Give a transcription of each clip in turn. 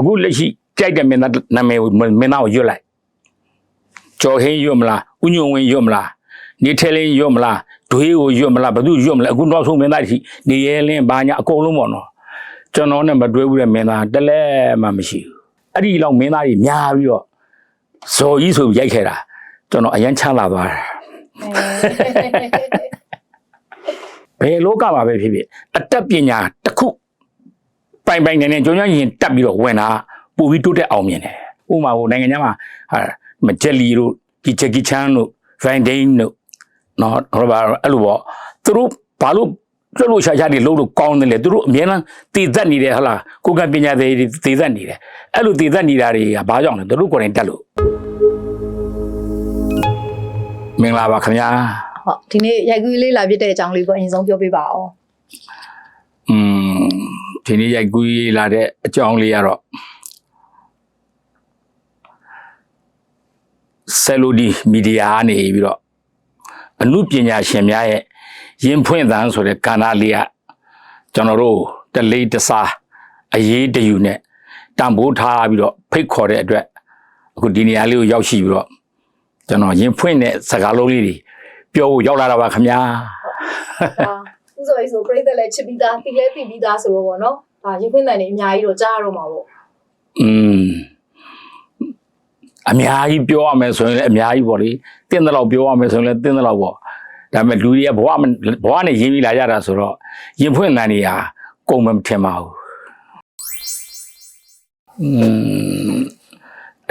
အခုလက်ရှိကြိုက်တဲ့မင်းသားနာမည်ကိုမင်းသားကိုရွတ်လိုက်ကျော်ဟင်းရွတ်မလားဥညုံဝင်းရွတ်မလားနေထဲလင်းရွတ်မလားဒွေးကိုရွတ်မလားဘယ်သူရွတ်မလဲအခုနောက်ဆုံးမင်းသားကြီးနေရဲလင်းဘာညာအကုန်လုံးပေါ့နော်ကျွန်တော်နဲ့မတွဲဘူးတဲ့မင်းသားတလဲမှမရှိဘူးအဲ့ဒီလောက်မင်းသားကြီးများပြီးတော့ဇော်ကြီးဆိုပြီးရိုက်ခဲ့တာကျွန်တော်အရန်ချမ်းသာသွားတာဘယ်လောကမှာပဲဖြစ်ဖြစ်အတတ်ပညာတစ်ခု ပိုင်ပိုင်နေနေကြုံကြရင်တက်ပြီးတော့ဝင်တာပူပြီးတိုးတက်အောင်မြင်တယ်ဥပမာဟိုနိုင်ငံခြားမှာဟာမဂျက်လီတို့ဒီဂျက်ကီချန်တို့ဗန်ဒိန်းတို့နော်ဟိုဘာအဲ့လိုပေါ့သူတို့ဘာလို့ကျွတ်လို့ရှာရှာတွေလုံးလို့ကောင်းတယ်လေသူတို့အများအားတည်သက်နေတယ်ဟလားကိုယ်ကပညာတွေတည်သက်နေတယ်အဲ့လိုတည်သက်နေတာတွေကဘာကြောင့်လဲသူတို့ကိုယ်တိုင်တက်လို့မင်္ဂလာပါခင်ဗျာဟုတ်ဒီနေ့ရိုက်ကူးလေးလာပြတဲ့အကြောင်းလေးပေါ့အရင်ဆုံးပြောပြပါအောင်อืม ဒီနေ့ရိုက်ကူးလာတဲ့အကြောင်းလေးကတော့ဆယ်လိုဒီမီဒီယာကနေပြီးတော့အမှုပညာရှင်များရဲ့ရင်ဖွင့်သံဆိုတဲ့ကဏ္ဍလေးကကျွန်တော်တို့တလေးတစားအရေးတယူနဲ့တန်ဖိုးထားပြီးတော့ဖိတ်ခေါ်တဲ့အတွက်အခုဒီနေရာလေးကိုရောက်ရှိပြီးတော့ကျွန်တော်ရင်ဖွင့်တဲ့စကားလုံးလေးတွေပြောဖို့ရောက်လာတာပါခင်ဗျာဒါ ဥစောကြီးဆိုပြိသက်လည်းချစ်ပြီးသားတီလည်းတီပြီးသားဆိုတော့ဗောနော်ဒါရင်ခွင့်တန်နေအများကြီးတော့ကြားရတော့မှာပေါ့ อืมအများကြီးပြောရမယ်ဆိုရင်လည်းအများကြီးပေါ့လေတင်းတဲ့လောက်ပြောရမယ်ဆိုရင်လည်းတင်းတဲ့လောက်ပေါ့ဒါပေမဲ့လူတွေကဘဝမဘဝနဲ့ရင်းပြီးလာကြတာဆိုတော့ရင်ဖွင့်တန်တွေဟာကုန်မထင်ပါဘူးอืม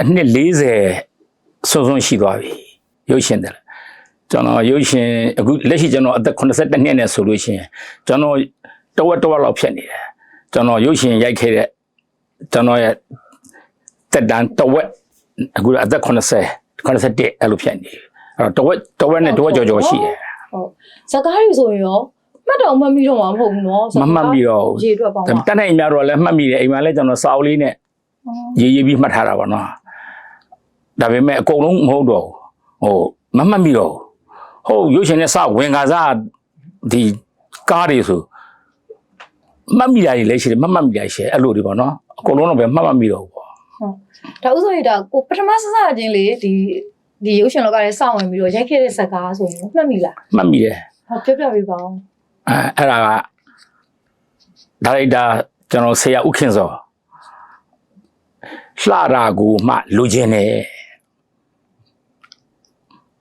အနှစ်40စွန်းစွန်းရှိသွားပြီရုပ်ရှင်တယ် ကျွန်တော်ရုပ်ရှင်အခုလက်ရှိကျွန်တော်အသက်82နှစ်နဲ့ဆိုလို့ရှိရင်ကျွန်တော်တဝက်တဝက်လောက်ဖြစ်နေတယ်ကျွန်တော်ရုပ်ရှင်ရိုက်ခဲ့တဲ့ကျွန်တော်ရဲ့တက်တန်းတဝက်အခုအသက်80 81အဲ့လိုဖြစ်နေတယ်အဲ့တော့တဝက်တဝက်နဲ့တဝက်ကျော်ကျော်ရှိတယ်ဟုတ်ဇကားတွေဆိုရင်ရောမှတ်တော့မှတ်မိတော့မှာမဟုတ်ဘူးနော်မမှတ်မိတော့ဘူးရေအတွက်ပေါင်းပါတက်နိုင်များတော့လည်းမှတ်မိတယ်အိမ်မှာလည်းကျွန်တော်စာအုပ်လေးနဲ့ရေးရေးပြီးမှတ်ထားတာပါနော်ဒါပေမဲ့အကုန်လုံးမဟုတ်တော့ဘူးဟိုမမှတ်မိတော့ဘူး ဟုတ်ရုပ်ရှင်နဲ့စဝင်ကားစားဒီကားတွေဆိုမှတ်မိတာတွေလည်းရှိတယ်မမှတ်မိတာရှိတယ်အဲ့လိုတွေပေါ့နော်အကုန်လုံးတော့ပဲမှတ်မမိတော့ဘူးပေါ့ဒါဥစောကြီးဒါကိုပထမစစချင်းလေဒီဒီရုပ်ရှင်လောကထဲစောင့်ဝင်ပြီးတော့ရိုက်ခဲ့တဲ့ဇကားဆိုရင်မှတ်မိလားမှတ်မိတယ်ဟုတ်ပြောပြပေးပါအောင်အဲအဲ့ဒါကဒါရိုက်တာကျွန်တော်ဆရာဥခင်စောလှရာကိုမှလူချင်းတယ်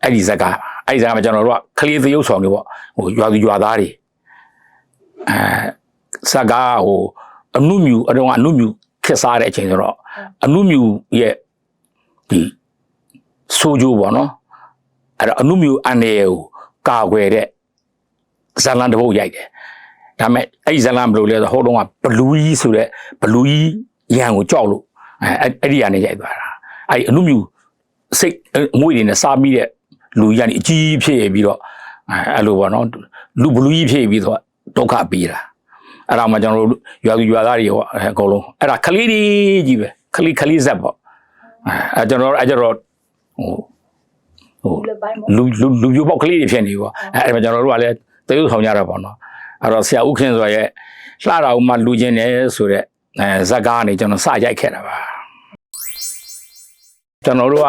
အဲ့ဒီဇက်က အဲ့ဒီဇက်ကမှာကျွန်တော်တို့ကကလေးသရုပ်ဆောင်တွေပေါ့ဟိုရွာသူရွာသားတွေအဲဇက်ကဟိုအနုမြူအတော့ကအနုမြူခက်စားတဲ့အချိန်ဆိုတော့အနုမြူရဲ့ဒီဆိုးကျိုးပေါ့နော်အဲ့တော့အနုမြူအန်ရကိုကာကွယ်တဲ့ဇာလန်တစ်ပုတ်ရိုက်တယ်ဒါပေမဲ့အဲ့ဒီဇာလန်ဘယ်လိုလဲဆိုဟိုတုန်းကဘလူးကြီးဆိုတဲ့ဘလူးကြီးရန်ကိုကြောက်လို့အဲအဲ့အဲ့ဒီကနေရိုက်သွားတာအဲ့ဒီအနုမြူစိတ်အငွေ့တွေနဲ့စားပြီးတဲ့ လူကြီးကနေအကြီးဖြစ်ပြီးတော့အဲအဲ့လိုပေါ့နော်လူဘလူးကြီးဖြစ်ပြီးတော့ဒုက္ခပေးတာအဲ့ဒါမှကျွန်တော်တို့ရွာသူရွာသားတွေပေါ့အဲအကုန်လုံးအဲ့ဒါခလေးတွေကြီးပဲခလေးခလေးဇက်ပေါ့အဲအဲ့ကျွန်တော်အဲ့ကျတော့ဟိုဟိုဒီလက်ပိုင်းပေါ့လူလူလူပြိုပေါက်ကလေးတွေဖြစ်နေပေါ့အဲအဲ့ဒါကျွန်တော်တို့ကလည်းတရုပ်ဆောင်ကြတာပေါ့နော်အဲ့တော့ဆရာဥခင်ဆိုရဲ့လှတာဥမှလူချင်းတယ်ဆိုတဲ့အဲဇက်ကားကနေကျွန်တော်စရိုက်ခဲ့တာပါကျွန်တော်တို့က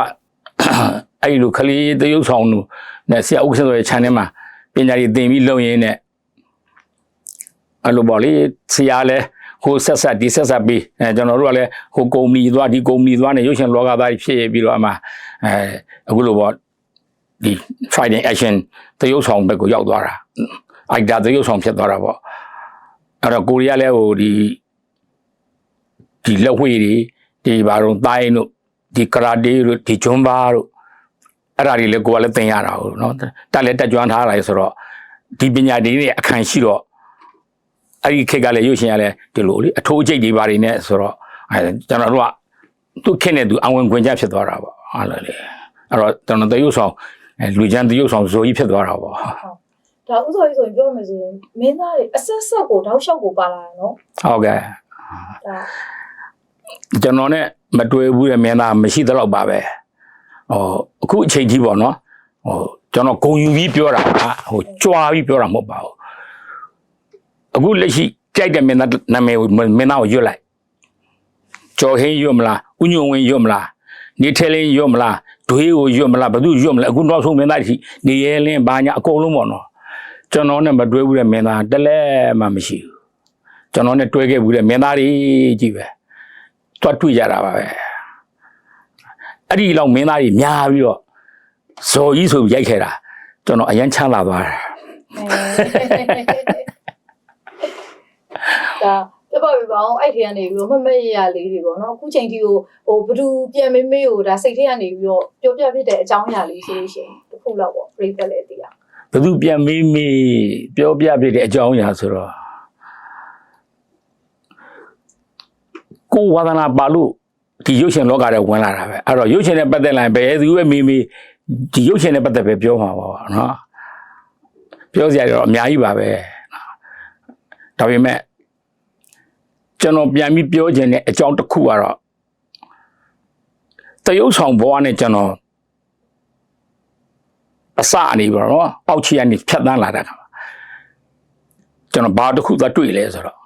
အဲ့ဒီလိုကလေးတရုပ်ဆောင်လို့နဲ့ဆရာဥခင်ဆိုရဲ့ channel မှာပညာတွေသင်ပြီးလုပ်ရင်းနဲ့အဲ့လိုပေါ့လေဆရာလည်းဟိုဆက်ဆက်ဒီဆက်ဆက်ပြီးအဲကျွန်တော်တို့ကလည်းဟိုကုမ္ပဏီသွားဒီကုမ္ပဏီသွားနေရုပ်ရှင်လောကသားကြီးဖြစ်ပြီးတော့အမှအဲအခုလိုပေါ့ဒီ fighting action သရုပ်ဆောင်ဘက်ကိုရောက်သွားတာအိုက်တာသရုပ်ဆောင်ဖြစ်သွားတာပေါ့အဲ့တော့ကိုရီးယားလည်းဟိုဒီဒီလက်ဝှေးတွေဒီဘာလို့တိုင်းတို့ဒီကရာတေတို့ဒီဂျွန်ဘာတို့ အဲ့ဒါတွေလည်းကိုကလည်းသင်ရတာဟုတ်နော်တက်လည်းတက်ကြွထားလာရဆိုတော့ဒီပညာတွေနဲ့အခန့်ရှိတော့အဲ့ဒီခေတ်ကလည်းရုပ်ရှင်ရလည်းဒီလိုလေအထိုးအကျိတ်တွေဘာတွေနဲ့ဆိုတော့အဲကျွန်တော်တို့ကသူ့ခေတ်နဲ့သူအဝင်ခွင့်ကြဖြစ်သွားတာပေါ့ဟုတ်လားလေအဲ့တော့ကျွန်တော်သရုပ်ဆောင်အဲလူချမ်းတရုပ်ဆောင်ဇိုကြီးဖြစ်သွားတာပေါ့ဒါဥစောကြီးဆိုရင်ပြောမယ်ဆိုရင်မင်းသားတွေအဆက်ဆက်ကိုတောက်လျှောက်ကိုပါလာတယ်နော်ဟုတ်ကဲ့ဒါကျွန်တော်နဲ့မတွေ့ဘူးတဲ့မင်းသားမရှိသလောက်ပါပဲ ဟိုအခုအချိန်ကြီးပေါ့နော်ဟိုကျွန်တော်ဂုံယူပြီးပြောတာဟာဟိုကြွားပြီးပြောတာမဟုတ်ပါဘူးအခုလက်ရှိကြိုက်တဲ့မင်းသားနာမည်ကိုမင်းသားကိုရွတ်လိုက်ကျော်ဟင်းရွတ်မလားဥညုံဝင်းရွတ်မလားနေထဲလင်းရွတ်မလားဒွေးကိုရွတ်မလားဘသူရွတ်မလားအခုနောက်ဆုံးမင်းသားကြီးနေရဲလင်းဘာညာအကုန်လုံးပေါ့နော်ကျွန်တော်နဲ့မတွဲဘူးတဲ့မင်းသားတလဲမှမရှိဘူးကျွန်တော်နဲ့တွဲခဲ့ဘူးတဲ့မင်းသားကြီးကြီးပဲတွတ်တွေ့ကြတာပါပဲ အဲ့ဒီလောက်မင်းသားကြီးများပြီးတော့ဇော်ကြီးဆိုပြီးရိုက်ခဲ့တာကျွန်တော်အရန်ချမ်းသာသွားတယ်ဒါပြပပြပါအောင်အဲ့ထဲကနေပြီးတော့မမရရလေးတွေပေါ့နော်အခုချိန်ထိကိုဟိုဘသူပြန်မေးမေးကိုဒါစိတ်ထဲကနေပြီးတော့ပြောပြဖြစ်တဲ့အကြောင်းအရာလေးဆိုလို့ရှိရင်တစ်ခုလောက်ပေါ့ break ပဲလေတည်ရဘသူပြန်မေးမေးပြောပြပြတဲ့အကြောင်းအရာဆိုတော့ကိုယ်ဝါသနာပါလို့ ဒီရုပ်ရှင်လောကထဲဝင်လာတာပဲအဲ့တော့ရုပ်ရှင်နဲ့ပတ်သက်လာရင်ဘယ်သူပဲမေးမေးဒီရုပ်ရှင်နဲ့ပတ်သက်ပဲပြောမှာပါနော်ပြောစရာတွေတော့အများကြီးပါပဲနော်ဒါပေမဲ့ကျွန်တော်ပြန်ပြီးပြောခြင်းတဲ့အကြောင်းတစ်ခုကတော့တရုပ်ဆောင်ဘဝနဲ့ကျွန်တော်အစအနေပါတော့အောက်ချီကနေဖြတ်တန်းလာတဲ့ခါမှာကျွန်တော်ဘာတစ်ခုသွားတွေ့လဲဆိုတော့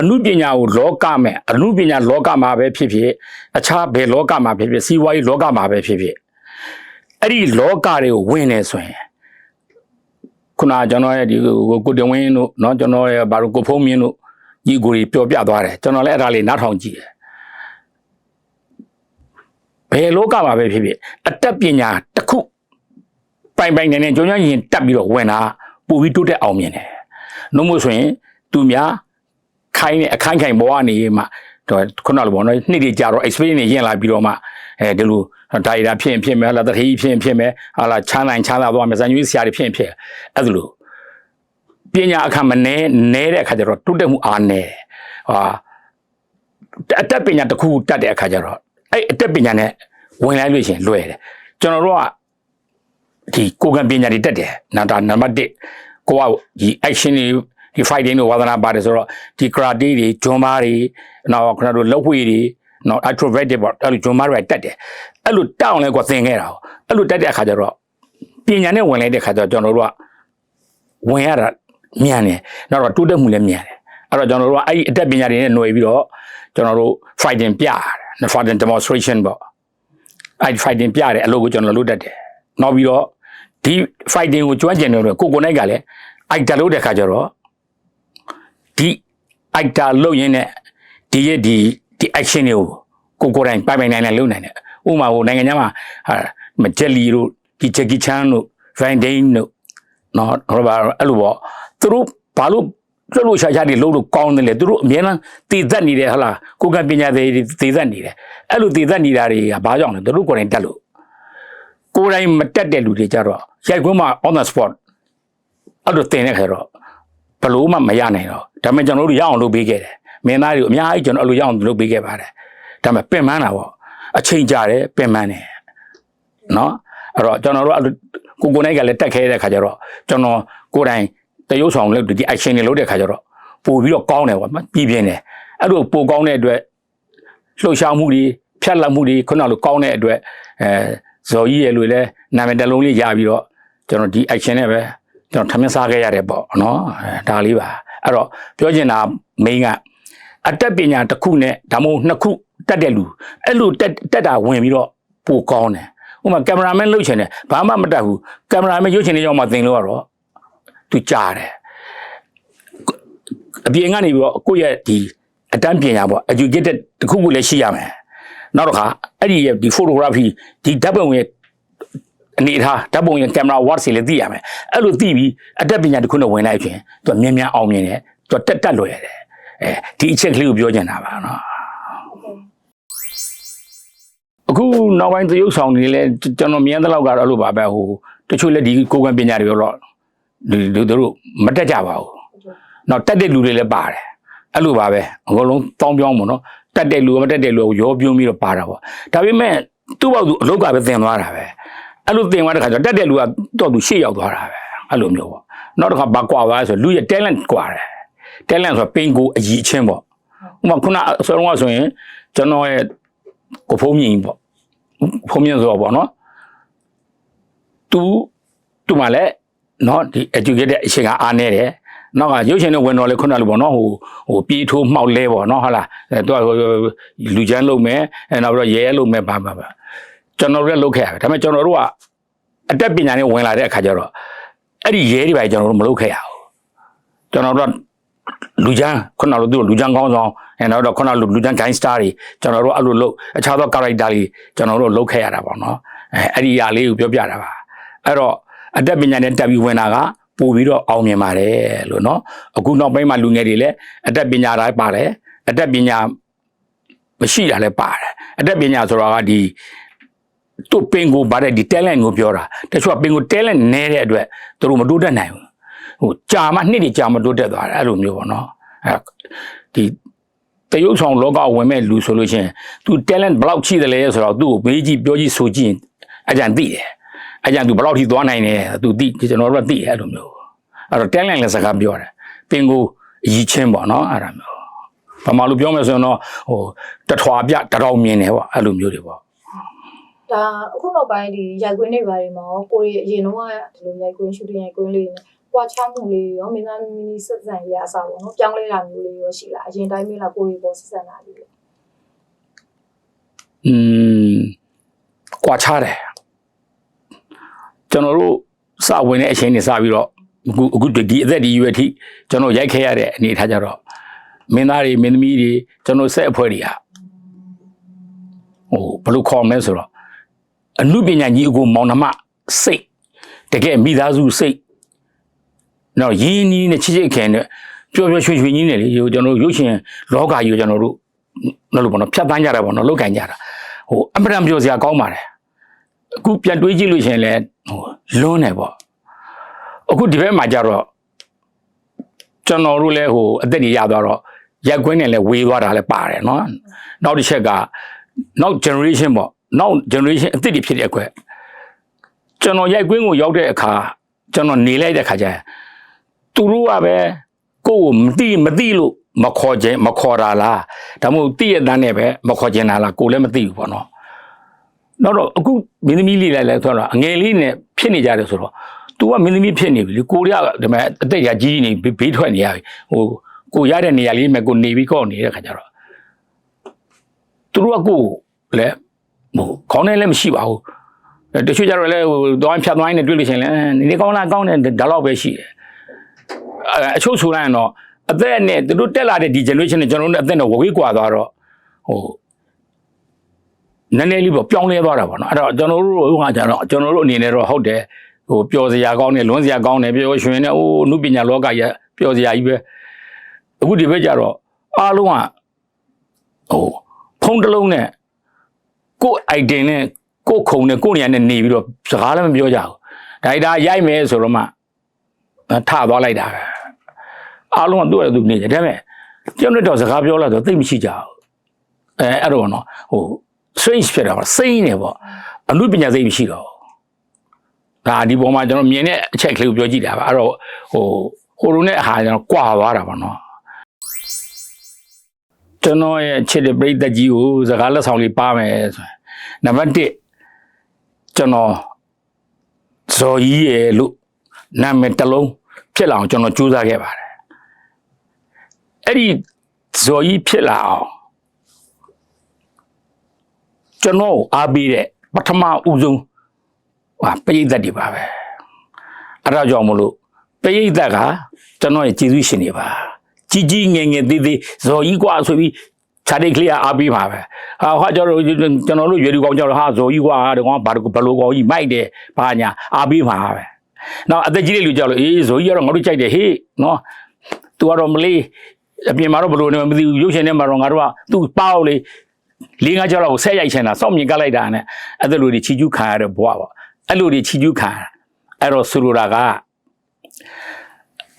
အမှုပညာကိုလောကမဲ့အမှုပညာလောကမှာပဲဖြစ်ဖြစ်အခြားဘယ်လောကမှာဖြစ်ဖြစ်စီးပွားရေးလောကမှာပဲဖြစ်ဖြစ်အဲ့ဒီလောကတွေကိုဝင်နေဆိုရင်ခုနကကျွန်တော်ရဲ့ဒီကိုကိုတင်ဝင်းတို့เนาะကျွန်တော်ရဲ့ဘာလို့ကိုဖုံးမြင့်တို့ညီကိုကြီးပြောပြသွားတယ်ကျွန်တော်လည်းအဲ့ဒါလေးနားထောင်ကြည့်တယ်ဘယ်လောကမှာပဲဖြစ်ဖြစ်အတတ်ပညာတစ်ခု ပိုင်ပိုင်နေနေကြုံကြရင်တက်ပြီးတော့ဝင်တာပူပြီးတိုးတက်အောင်မြင်တယ်။နှုတ်မို့ဆိုရင်သူများ ခိုင်းနေအခိုင်းခိုင်ဘဝနေမှတော့ခုနလိုပေါ့နော်နှစ်တွေကြာတော့ experience နေရင်လာပြီးတော့မှအဲဒီလိုဒါရီတာဖြစ်ရင်ဖြစ်မယ်ဟာလာတတိဖြစ်ရင်ဖြစ်မယ်ဟာလာချမ်းနိုင်ချမ်းသာသွားမယ်ဇန်ညွေးဆရာတွေဖြစ်ရင်ဖြစ်အဲ့ဒါလိုပညာအခါမနဲနဲတဲ့အခါကျတော့တိုးတက်မှုအားနဲဟာအတက်ပညာတစ်ခုတက်တဲ့အခါကျတော့အဲ့အတက်ပညာနဲ့ဝင်လိုက်လို့ရှိရင်လွယ်တယ်ကျွန်တော်တို့ကဒီကိုယ်ကံပညာတွေတက်တယ်နာတာနံပါတ်1ကိုကဒီ action တွေ ဒီ fighting တွေဝါသနာပါတယ်ဆိုတော့ဒီ karate တွေဂျွန်မားတွေနောက်ခဏတို့လောက်ဝေးတွေနောက် acrobatic ပေါ့အဲ့လိုဂျွန်မားတွေတက်တယ်အဲ့လိုတက်အောင်လဲကိုသင်ခဲ့တာအဲ့လိုတက်တဲ့အခါကျတော့ပညာနဲ့ဝင်လိုက်တဲ့အခါကျတော့ကျွန်တော်တို့ကဝင်ရတာမြန်တယ်နောက်တော့တိုးတက်မှုလည်းမြန်တယ်အဲ့တော့ကျွန်တော်တို့ကအဲ့ဒီအတက်ပညာတွေနဲ့ຫນွယ်ပြီးတော့ကျွန်တော်တို့ fighting ပြရတယ် fighting demonstration ပေါ့အဲ့ဒီ fighting ပြတယ်အလုပ်ကိုကျွန်တော်လုပ်တတ်တယ်နောက်ပြီးတော့ဒီ fighting ကိုကျွမ်းကျင်နေတော့ကိုကိုနိုင်ကလည်း actor လုပ်တဲ့ခါကျတော့ ဒီ actor လုပ်ရင်းနဲ့ဒီရဲ့ဒီဒီ action တွေကိုကိုကိုတိုင်းပိုင်ပိုင်နိုင်နိုင်လုပ်နိုင်တယ်ဥပမာဟိုနိုင်ငံခြားမှာဟာမဂျက်လီတို့ဒီဂျက်ကီချန်တို့ဗန်ဒိန်းတို့နော်ဟိုဘာအဲ့လိုပေါ့သူတို့ဘာလို့လှုပ်လို့ရှာရှာတွေလှုပ်လို့ကောင်းတယ်လေသူတို့အများအားတည်သက်နေတယ်ဟလားကိုကပညာတွေတည်သက်နေတယ်အဲ့လိုတည်သက်နေတာတွေကဘာကြောင့်လဲသူတို့ကိုယ်တိုင်တက်လို့ကိုယ်တိုင်မတက်တဲ့လူတွေကြတော့ရိုက်ခွန်းမှာ on the spot အဲ့လိုတင်တဲ့ခါတော့ ဘလို့မှမရနိုင်တော့ဒါပေမဲ့ကျွန်တော်တို့ရအောင်လုပ်ပေးခဲ့တယ်မင်းသားတွေအများကြီးကျွန်တော်အဲ့လိုရအောင်လုပ်ပေးခဲ့ပါတယ်ဒါပေမဲ့ပင်ပန်းတာပေါ့အချိန်ကြာတယ်ပင်ပန်းတယ်နော်အဲ့တော့ကျွန်တော်တို့အဲ့လိုကိုကိုနိုင်ကလည်းတက်ခဲတဲ့ခါကျတော့ကျွန်တော်ကိုယ်တိုင်တရုပ်ဆောင်လုပ်ဒီ action တွေလုပ်တဲ့ခါကျတော့ပို့ပြီးတော့ကောင်းတယ်ပေါ့ပြည်ပြင်းတယ်အဲ့လိုပိုကောင်းတဲ့အတွက်လှုပ်ရှားမှုတွေဖြတ်လက်မှုတွေခုနလိုကောင်းတဲ့အတွက်အဲဇော်ကြီးရဲ့လူလည်းနာမည်တစ်လုံးလေးရပြီးတော့ကျွန်တော်ဒီ action နဲ့ပဲ ကျွန်တော်ထမင်းစားခဲ့ရတယ်ပေါ့နော်အဲဒါလေးပါအဲ့တော့ပြောချင်တာ main ကအတက်ပညာတစ်ခုနဲ့ဒါမှမဟုတ်နှစ်ခုတက်တဲ့လူအဲ့လိုတက်တက်တာဝင်ပြီးတော့ပိုကောင်းတယ်ဥပမာကင်မရာမန်လှုပ်ချင်တယ်ဘာမှမတက်ဘူးကင်မရာမန်ရုပ်ရှင်လေးရောက်မှသင်လို့ရတော့သူကြားတယ်အပြင်ကနေပြီးတော့ကိုယ့်ရဲ့ဒီအတန်းပညာပေါ့ educated တစ်ခုခုလည်းရှိရမယ်နောက်တစ်ခါအဲ့ဒီရဲ့ဒီ photography ဒီဓာတ်ပုံရဲ့ အနေထားဓာတ်ပုံရဲ့ကင်မရာ watt စီလည်းသိရမယ်အဲ့လိုသိပြီးအတတ်ပညာတစ်ခုနဲ့ဝင်လိုက်ခြင်းသူကမြန်မြန်အောင်မြင်တယ်သူကတက်တက်လွယ်ရတယ်အဲဒီအချက်ကလေးကိုပြောချင်တာပါနော်အခုနောက်ပိုင်းသရုပ်ဆောင်တွေလည်းကျွန်တော်မြင်တဲ့လောက်ကတော့အဲ့လိုပါပဲဟိုတချို့လည်းဒီကိုယ်ကံပညာတွေတော့ဒီသူတို့မတက်ကြပါဘူးနောက်တက်တဲ့လူတွေလည်းပါတယ်အဲ့လိုပါပဲအကုန်လုံးတောင်းပြောင်းပေါ့နော်တက်တဲ့လူကမတက်တဲ့လူကိုရောပြုံးပြီးတော့ပါတာပေါ့ဒါပေမဲ့သူ့ဘောက်သူအလုတ်ကပဲသင်သွားတာပဲ အဲ့လိုသင်သွားတဲ့ခါကျတော့တက်တဲ့လူကတော့သူရှေ့ရောက်သွားတာပဲအဲ့လိုမျိုးပေါ့နောက်တစ်ခါဘာကွာသွားလဲဆိုလူရဲ့ talent ကွာတယ် talent ဆိုပင်ကိုအကြီးအချင်းပေါ့ဥပမာခုနအစောတော့ဆိုရင်ကျွန်တော်ရဲ့ကိုဖုံးမြင်ပေါ့ဖုံးမြင်ဆိုတော့ပေါ့နော်သူသူမှလည်းနော်ဒီ educated အချိန်ကအားနေတယ်နောက်ကရုပ်ရှင်နဲ့ဝင်တော်လေခုနလိုပေါ့နော်ဟိုဟိုပြေးထိုးမှောက်လဲပေါ့နော်ဟုတ်လားအဲသူကဟိုလူချမ်းလုပ်မယ်အဲနောက်ပြီးတော့ရဲလုပ်မယ်ဘာဘာဘာ ကျွန်တော်တို့လည်းလုပ်ခဲ့ရတယ်ဒါပေမဲ့ကျွန်တော်တို့ကအတက်ပညာနဲ့ဝင်လာတဲ့အခါကျတော့အဲ့ဒီရဲတွေပဲကျွန်တော်တို့မလုပ်ခဲ့ရဘူးကျွန်တော်တို့လူချမ်းခုနလိုသူလူချမ်းကောင်းဆောင်အဲနောက်တော့ခုနလိုလူချမ်း gangster တွေကျွန်တော်တို့အဲ့လိုလုပ်အခြားသော character တွေကျွန်တော်တို့လုပ်ခဲ့ရတာပေါ့နော်အဲအဲ့ဒီຢာလေးကိုပြောပြတာပါအဲ့တော့အတက်ပညာနဲ့တက်ပြီးဝင်တာကပို့ပြီးတော့အောင်မြင်ပါတယ်လို့နော်အခုနောက်ပိုင်းမှာလူငယ်တွေလည်းအတက်ပညာတိုင်းပါတယ်အတက်ပညာမရှိတာလည်းပါတယ်အတက်ပညာဆိုတာကဒီ သူ့ပင်ကိုဗါတဲ့ဒီ talent ကိုပြောတာတချို့ကပင်ကို talent နည်းတဲ့အတွက်သူတို့မတိုးတက်နိုင်ဘူးဟိုကြာမှနှစ်တွေကြာမှတိုးတက်သွားတယ်အဲ့လိုမျိုးပေါ့နော်အဲဒီတရုပ်ဆောင်လောကဝင်မဲ့လူဆိုလို့ရှိရင်သူ talent ဘယ်လောက်ရှိတယ်လဲဆိုတော့သူ့ကိုမေးကြည့်ပြောကြည့်ဆိုကြည့်အကြံသိတယ်အကြံသူဘယ်လောက်ထိသွားနိုင်တယ်သူသိကျွန်တော်တို့ကသိတယ်အဲ့လိုမျိုးအဲ့တော့ talent လည်းစကားပြောတယ်ပင်ကိုအကြီးချင်းပေါ့နော်အဲ့ဒါမျိုးဘာမှလို့ပြောမယ်ဆိုရင်တော့ဟိုတထွာပြတတော်မြင်တယ်ပေါ့အဲ့လိုမျိုးတွေပေါ့ ဒါအခုနောက်ပိုင်းဒီရိုက်ကွင်းတွေဘာတွေမှာရောကိုရီအရင်တော့ကဒီလိုရိုက်ကွင်းရှူတင်ရိုက်ကွင်းလေးနဲ့ပွားချမှုလေးရောမင်းသားမီနီဆက်ဆံရေးအစားပေါ့နော်ပြောင်းလဲတာမျိုးလေးရောရှိလားအရင်တိုင်းမျိုးလားကိုရီပေါ်ဆက်ဆံတာလေးอืมကွာခြားတယ်ကျွန်တော်တို့စဝင်တဲ့အချိန်နေစပြီးတော့အခုအခုဒီအသက်ဒီရွယ်ထိကျွန်တော်ရိုက်ခဲ့ရတဲ့အနေအထားကြတော့မင်းသားတွေမင်းသမီးတွေကျွန်တော်ဆက်အဖွဲ့တွေကဟိုဘယ်လိုခေါ်မလဲဆိုတော့ အမှုပညာကြီးအကိုမောင်နှမစိတ်တကယ်မိသားစုစိတ်နော်ရင်းနှီးနဲ့ချစ်ချစ်ခင်နဲ့ပျော်ပျော်ရွှင်ရွှင်ကြီးနဲ့လေကျွန်တော်တို့ရုပ်ရှင်လောကကြီးကိုကျွန်တော်တို့နော်လို့ပေါ့နော်ဖြတ်တန်းကြတာပေါ့နော်လောက်ကန်ကြတာဟိုအမှန်တမ်းပြောစရာကောင်းပါတယ်အခုပြန်တွေးကြည့်လို့ရှရင်လဲဟိုလွန်းတယ်ပေါ့အခုဒီဘက်မှာကြတော့ကျွန်တော်တို့လဲဟိုအသက်ကြီးရသွားတော့ရက်ကွင်းနဲ့လဲဝေးသွားတာလဲပါတယ်နော်နောက်တစ်ချက်ကနောက် generation ပေါ့ နောက် generation အသက်ကြီးဖြစ်တဲ့အတွက်ကျွန်တော်ရိုက်ကွင်းကိုရောက်တဲ့အခါကျွန်တော်နေလိုက်တဲ့အခါကျရင်သူတို့ကပဲကိုယ့်ကိုမသိမသိလို့မခေါ်ခြင်းမခေါ်တာလားဒါမှမဟုတ်သိရတဲ့နဲ့ပဲမခေါ်ခြင်းတာလားကိုယ်လည်းမသိဘူးပေါ့နော်နောက်တော့အခုမင်းသမီးလေးလည်းလဲဆိုတော့အငယ်လေးနဲ့ဖြစ်နေကြတယ်ဆိုတော့ तू ကမင်းသမီးဖြစ်နေပြီလေကိုရီးယားဒီမဲ့အသက်ရကြီးနေဘေးထွက်နေရပြီဟိုကိုရတဲ့နေရာလေးမဲ့ကိုနေပြီးကောက်နေတဲ့ခါကျတော့သူတို့ကကိုလည်း ဟိုခေါင်းနဲ့လည်းမရှိပါဘူးအဲတချို့ကျတော့လည်းဟိုသွားဖြတ်သွားနေတွေ့လို့ရှိရင်လည်းအဲနေကောင်းလားကောင်းတယ်ဒါတော့ပဲရှိတယ်အဲအချို့ဆိုလိုက်ရင်တော့အသက်နဲ့သူတို့တက်လာတဲ့ဒီ generation နဲ့ကျွန်တော်တို့အသက်နဲ့ဝဝေးကွာသွားတော့ဟိုနည်းနည်းလေးပေါ့ပြောင်းလဲသွားတာပေါ့နော်အဲ့တော့ကျွန်တော်တို့ဟိုကကျတော့ကျွန်တော်တို့အနေနဲ့တော့ဟုတ်တယ်ဟိုပျော်စရာကောင်းတယ်လွန်းစရာကောင်းတယ်ပျော်ရွှင်တယ်အိုးအမှုပညာလောကကြီးပျော်စရာကြီးပဲအခုဒီဘက်ကျတော့အားလုံးကဟိုဖုန်းတစ်လုံးနဲ့ ကို့ item နဲ့ကို့ခုံနဲ့ကို့နေရာနဲ့နေပြီးတော့စကားလည်းမပြောကြဘူးဒါဒါရိုက်မယ်ဆိုတော့မှထသွားလိုက်တာပဲအားလုံးကသူ့ရဲ့သူနေတယ်ဒါပေမဲ့ကျောင်းနဲ့တော့စကားပြောလာတော့သိမရှိကြဘူးအဲအဲ့တော့နော်ဟို strange ဖြစ်တာပါစိမ့်နေပေါ့အမှုပညာစိတ်မရှိတော့ဘူးဒါဒီပေါ်မှာကျွန်တော်မြင်တဲ့အချက်ကလေးကိုပြောကြည့်တာပါအဲ့တော့ဟိုဟိုလိုနဲ့အဟာကျွန်တော်ကွာသွားတာပါနော် ကျွန်တော်ရဲ့ချစ်တဲ့ပြိတ္တကြီးကိုစကားလက်ဆောင်လေးပါမယ်ဆိုရင်နံပါတ်1ကျွန်တော်ဇော်ကြီးရဲ့လို့နာမည်တစ်လုံးဖြစ်လာအောင်ကျွန်တော်ကြိုးစားခဲ့ပါတယ်အဲ့ဒီဇော်ကြီးဖြစ်လာအောင်ကျွန်တော်ကိုအားပေးတဲ့ပထမဦးဆုံးဟာပြိတ္တတွေပါပဲအဲ့ဒါကြောင့်မလို့ပြိတ္တကကျွန်တော်ရဲ့ကျေးဇူးရှင်တွေပါ ကြီးကြီးငယ်ငယ်သေးသေးဇော်ကြီးกว่าဆိုပြီးခြားတိတ်ကလေးအားပေးပါပဲဟာဟာကျွန်တော်တို့ကျွန်တော်တို့ရွေဒီကောင်ကြောင့်ဟာဇော်ကြီးกว่าဒီကောင်ဘာဘလိုကောင်ကြီးမိုက်တယ်ဘာညာအားပေးပါပဲနောက်အသက်ကြီးတဲ့လူကြောင့်လို့အေးဇော်ကြီးကတော့ငါတို့ကြိုက်တယ်ဟေးနော် तू ကတော့မလေးအပြင်မှာတော့ဘလို့နေမသိဘူးရုပ်ရှင်ထဲမှာတော့ငါတို့က तू ပေါ့လေလေးငါးကြောက်တော့ဆက်ရိုက်ချင်တာစောင့်မြင်ကလိုက်တာနဲ့အဲ့ဒါလိုတွေချီကျူးခံရတဲ့ဘဝပေါ့အဲ့လိုတွေချီကျူးခံရအဲ့တော့ဆိုလိုတာက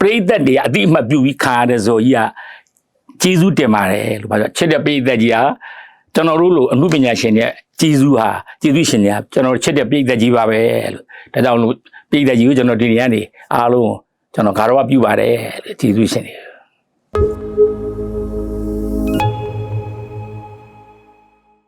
ပရိသတ်တွေအတိအမှတ်ပြုပြီးခံရတဲ့ဇော်ကြီးကကျေးဇူးတင်ပါတယ်လို့ပြောချစ်တဲ့ပရိသတ်ကြီးကကျွန်တော်တို့လိုအမှုပညာရှင်တွေကျေးဇူးဟာကျေးဇူးရှင်တွေကကျွန်တော်ချစ်တဲ့ပရိသတ်ကြီးပါပဲလို့ဒါကြောင့်လို့ပရိသတ်ကြီးကိုကျွန်တော်ဒီနေရာနေအားလုံးကျွန်တော်ဂါရဝပြုပါတယ်လို့ကျေးဇူးရှင်တွေ